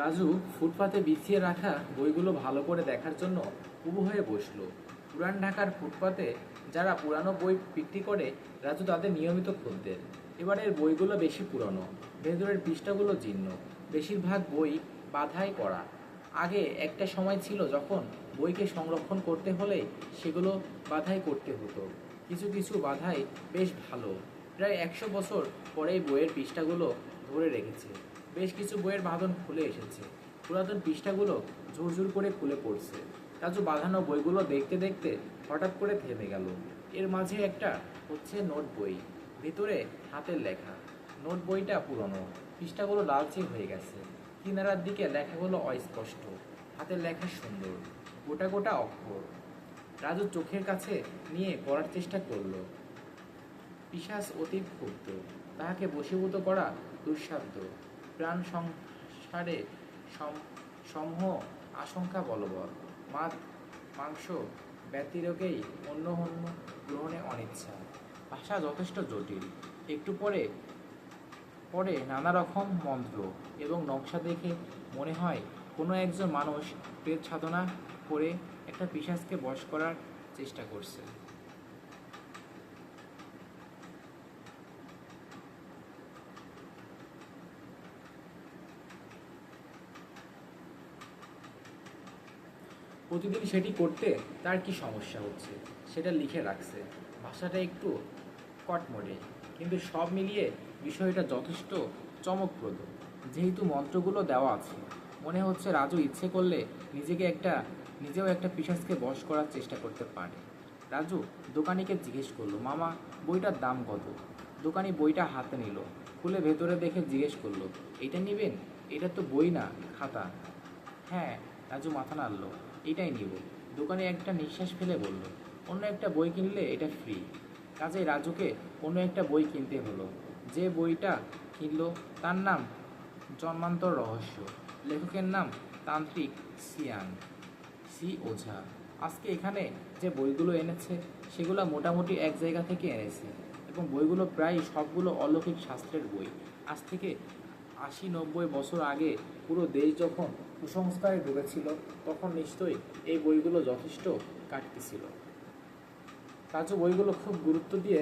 রাজু ফুটপাতে বিছিয়ে রাখা বইগুলো ভালো করে দেখার জন্য উবু হয়ে বসল। পুরান ঢাকার ফুটপাতে যারা পুরানো বই বিক্রি করে, রাজু তাদের নিয়মিত খদ্দের এবারের বইগুলো বেশি পুরনো, ভেতরের পৃষ্ঠাগুলো জীর্ণ। বেশিরভাগ বই বাধাই করা আগে একটা সময় ছিল যখন বইকে সংরক্ষণ করতে হলে সেগুলো বাধাই করতে হতো। কিছু কিছু বাধাই বেশ ভালো। প্রায় একশো বছর পরেই বইয়ের পৃষ্ঠাগুলো ধরে রেখেছে। বেশ কিছু বইয়ের বাঁধন খুলে এসেছে। পুরাতন পৃষ্ঠাগুলো ঝুরঝুর করে খুলে পড়ছে। রাজু বাঁধানো বইগুলো দেখতে দেখতে হঠাৎ করে থেমে গেল। এর মাঝে একটা হচ্ছে নোট বই, ভিতরে হাতের লেখা। নোট বইটা পুরনো, পৃষ্ঠাগুলো লালচে হয়ে গেছে। কিনারার দিকে লেখাগুলো অস্পষ্ট, হাতের লেখা সুন্দর, গোটা গোটা অক্ষর। রাজু চোখের কাছে নিয়ে পড়ার চেষ্টা করল। পিশাচ অতি ক্ষুব্ধ তাহাকে বশীভূত করা দুঃসাধ্য। প্রাণ সংসারে সম- সমূহ আশঙ্কা বলবৎ। মাছ মাংস ব্যতিরোগেই অন্য অন্য গ্রহণে অনিচ্ছা। ভাষা যথেষ্ট জটিল। একটু পরে পরে নানা রকম মন্ত্র এবং নকশা দেখে মনে হয় কোনো একজন মানুষ প্রেত সাধনা করে একটা পিশাচকে বশ করার চেষ্টা করছে। প্রতিদিন সেটি করতে তার কি সমস্যা হচ্ছে, সেটা লিখে রাখছে। ভাষাটা একটু কটমটে কিন্তু সব মিলিয়ে বিষয়টা যথেষ্ট চমকপ্রদ। যেহেতু মন্ত্রগুলো দেওয়া আছে, মনে হচ্ছে রাজু ইচ্ছে করলে নিজেকে একটা, নিজেও একটা পিসাজকে বশ করার চেষ্টা করতে পারে। রাজু, দোকানিকে জিজ্ঞেস করল, মামা, বইটার দাম কত? দোকানি বইটা হাতে নিল, খুলে ভেতরে দেখে জিজ্ঞেস করল এটা নেবেন? এটা তো বই না, খাতা? হ্যাঁ রাজু মাথা নাড়ল। এটাই নিব। দোকানে একটা নিঃশ্বাস ফেলে বলল, অন্য একটা বই কিনলে এটা ফ্রি। কাজে রাজুকে অন্য একটা বই কিনতে হলো। যে বইটা কিনল, তার নাম জন্মান্তর রহস্য। লেখকের নাম তান্ত্রিক সিয়ান, সি ওঝা। আজকে এখানে যে বইগুলো এনেছে, সেগুলো মোটামুটি এক জায়গা থেকে এনেছে এবং বইগুলো প্রায় সবগুলো অলৌকিক শাস্ত্রের বই। আজ থেকে আশি নব্বই বছর আগে পুরো দেশ যখন কুসংস্কারে ঢুকেছিল তখন নিশ্চয়ই এই বইগুলো যথেষ্ট কাটতেছিল। রাজু, বইগুলো খুব গুরুত্ব দিয়ে